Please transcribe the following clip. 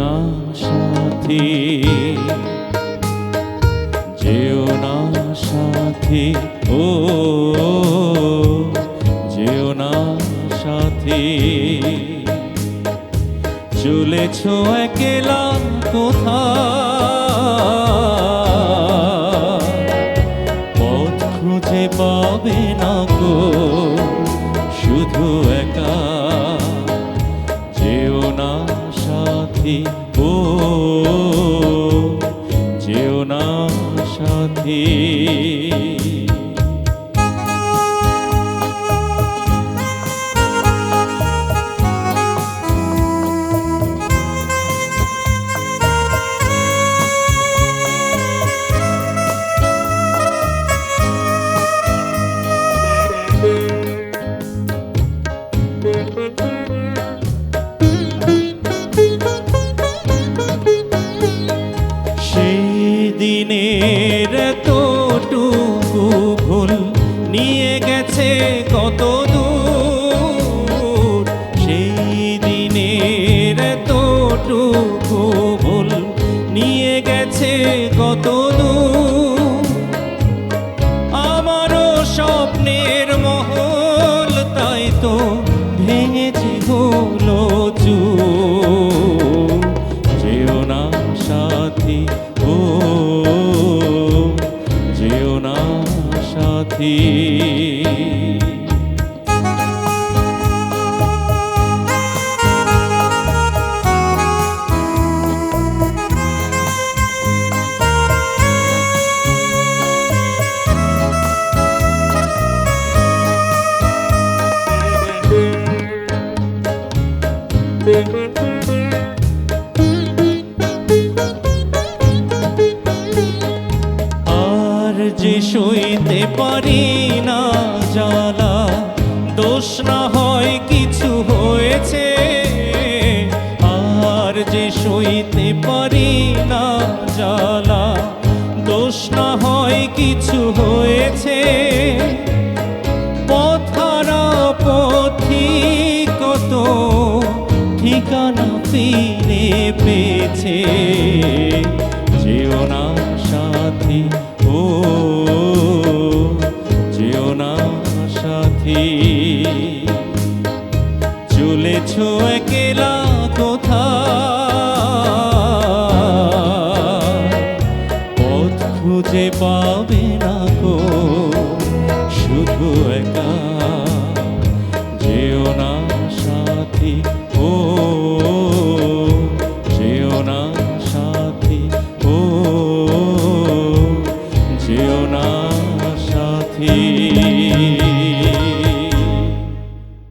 না সাথী, যেও না সাথী, ও, যেও না সাথী। চলেছ একলা কোথা পথ খুঁজে পাবে না গো, শুধু এক না সাথী। কত দূর, সেই দিনের তোটুকু ভুল নিয়ে গেছে কত দূর। আমারও স্বপ্নের মহল, তাই তো ভেঙেছি হলো চুর যেও না সাথী ও যেও না সাথী। আর যে সইতে পারি না জ্বালা, দোষ না হয় কিছু হয়েছে। আর যে সইতে পারি না জ্বালা, দোষ না হয় কিছু হয়েছে। ফিরে পেয়েছে। যেও না সাথী, ও, যেও না সাথী। চলেছ একলা কোথা পথ খুঁজে পাবে